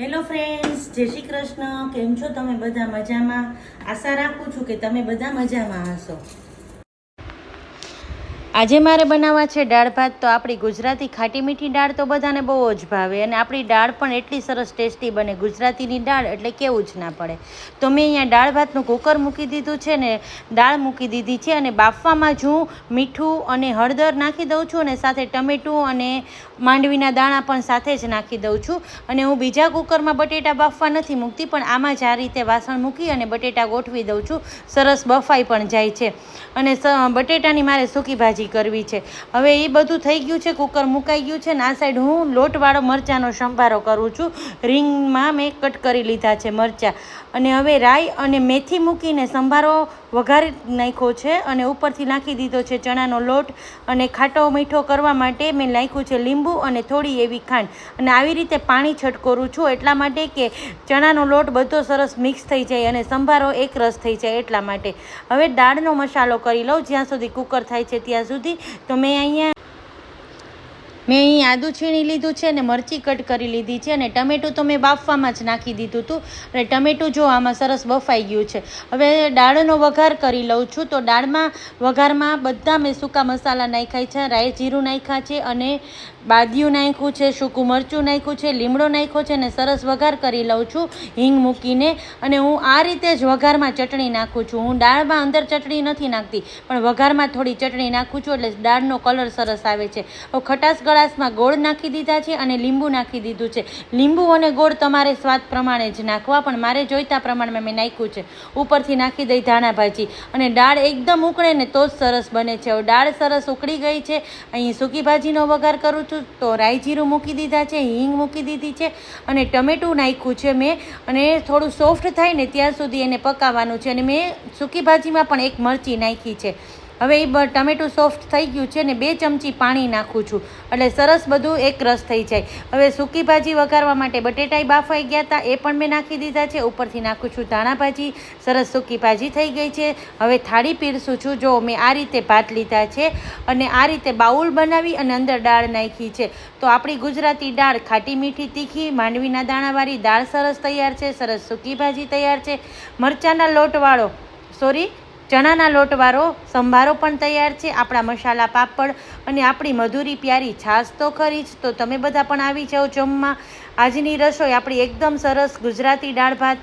Hello friends જય શ્રી કૃષ્ણ. કેમ છો તમે બધા મજામાં? આશા રાખું છું કે તમે બધા મજામાં હશો. આજે મારે બનાવવા છે દાળ ભાત, તો આપણી ગુજરાતી ખાટી મીઠી દાળ તો બધાને બહુ જ ભાવે અને આપણી દાળ પણ એટલી સરસ ટેસ્ટી બને. ગુજરાતીની દાળ એટલે કેવું જ ના પડે. તો મેં અહીંયા દાળ ભાતનું કુકર મૂકી દીધું છે ને દાળ મૂકી દીધી છે અને બાફવામાં જ હું મીઠું અને હળદર નાખી દઉં છું અને સાથે ટમેટું અને માંડવીના દાણા પણ સાથે જ નાખી દઉં છું. અને હું બીજા કુકરમાં બટેટા બાફવા નથી મૂકતી, પણ આમાં જ આ રીતે વાસણ મૂકી અને બટેટા ગોઠવી દઉં છું. સરસ બફાઈ પણ જાય છે. અને બટેટાની મારે સૂકી ભાજી કરવી છે. હવે એ બધું થઈ ગયું છે, કુકર મુકાઈ ગયું છે, ને આ સાઈડ હું લોટવાળો મરચાંનો સંભારો કરું છું. રિંગમાં મેં કટ કરી લીધા છે મરચાં. અને હવે રાઈ અને મેથી મૂકીને સંભારો વઘારી નાખ્યો છે અને ઉપરથી નાખી દીધો છે ચણાનો લોટ. અને ખાટો મીઠો કરવા માટે મેં નાખ્યું છે લીંબુ અને થોડી એવી ખાંડ. અને આવી રીતે પાણી છટકોરું છું એટલા માટે કે ચણાનો લોટ બધો સરસ મિક્સ થઈ જાય અને સંભારો એક રસ થઈ જાય એટલા માટે. હવે દાળનો મસાલો કરી લઉં જ્યાં સુધી કુકર થાય છે ત્યાં સુધી તો મેં અહીંયા મેં અહીં આદુ છીણી લીધું છે ને મરચી કટ કરી લીધી છે અને ટમેટું તો મેં બાફવામાં જ નાખી દીધું હતું. અને ટમેટું જો આમાં સરસ બફાઈ ગયું છે. હવે દાળનો વઘાર કરી લઉં છું. તો દાળમાં વઘારમાં બધા મેં સૂકા મસાલા નાખ્યા છે, રાઈ જીરું નાખ્યા છે અને બાદિયું નાખ્યું છે, સૂકું મરચું નાખ્યું છે, લીમડો નાખ્યો છે અને સરસ વઘાર કરી લઉં છું હિંગ મૂકીને. અને હું આ રીતે જ વઘારમાં ચટણી નાખું છું. હું દાળમાં અંદર ચટણી નથી નાખતી, પણ વઘારમાં થોડી ચટણી નાખું છું એટલે દાળનો કલર સરસ આવે છે. ખટાશ ગળાશમાં ગોળ નાખી દીધા છે અને લીંબુ નાખી દીધું છે. લીંબુ અને ગોળ તમારે સ્વાદ પ્રમાણે જ નાખવા, પણ મારે જોઈતા પ્રમાણમાં મેં નાખ્યું છે. ઉપરથી નાખી દઈ ધાણા ભાજી. અને દાળ એકદમ ઉકળે ને તો જ સરસ બને છે. હવે દાળ સરસ ઉકળી ગઈ છે. અહીં સૂકી ભાજીનો વઘાર કરું છું. તો રાઈ જીરું મૂકી દીધા છે, હિંગ મૂકી દીધી છે અને ટમેટું નાખ્યું છે મેં. અને થોડું સોફ્ટ થાય ને ત્યાં સુધી એને પકાવવાનું છે. અને મેં સૂકી ભાજીમાં પણ એક મરચી નાખી છે. હવે એ ટમેટું સોફ્ટ થઈ ગયું છે ને બે ચમચી પાણી નાખું છું. એટલે સરસ બધું એક રસ થઈ જાય. હવે સૂકી ભાજી વઘારવા માટે બટેટાઈ બાફાઈ ગયા હતા એ પણ મેં નાખી દીધા છે. ઉપરથી નાખું છું ધાણા ભાજી. સરસ સૂકી ભાજી થઈ ગઈ છે. હવે થાળી પીરસું છું. જો મેં આ રીતે ભાત લીધા છે અને આ રીતે બાઉલ બનાવી અને અંદર દાળ નાખી છે, તો આપણી ગુજરાતી દાળ ખાટી મીઠી, તીખી, માંડવીના દાણાવાળી દાળ સરસ તૈયાર છે, સરસ સૂકી ભાજી તૈયાર છે. મરચાંના લોટવાળો, સોરી ચણાના લોટવાળો સંભારો પણ તૈયાર છે, આપણા મસાલા પાપડ અને આપણી મધુરી પ્યારી છાશ તો ખરી જ. તો તમે બધા પણ આવી જાઓ જમવા. આજની રસોઈ આપણી એકદમ સરસ ગુજરાતી દાળ ભાત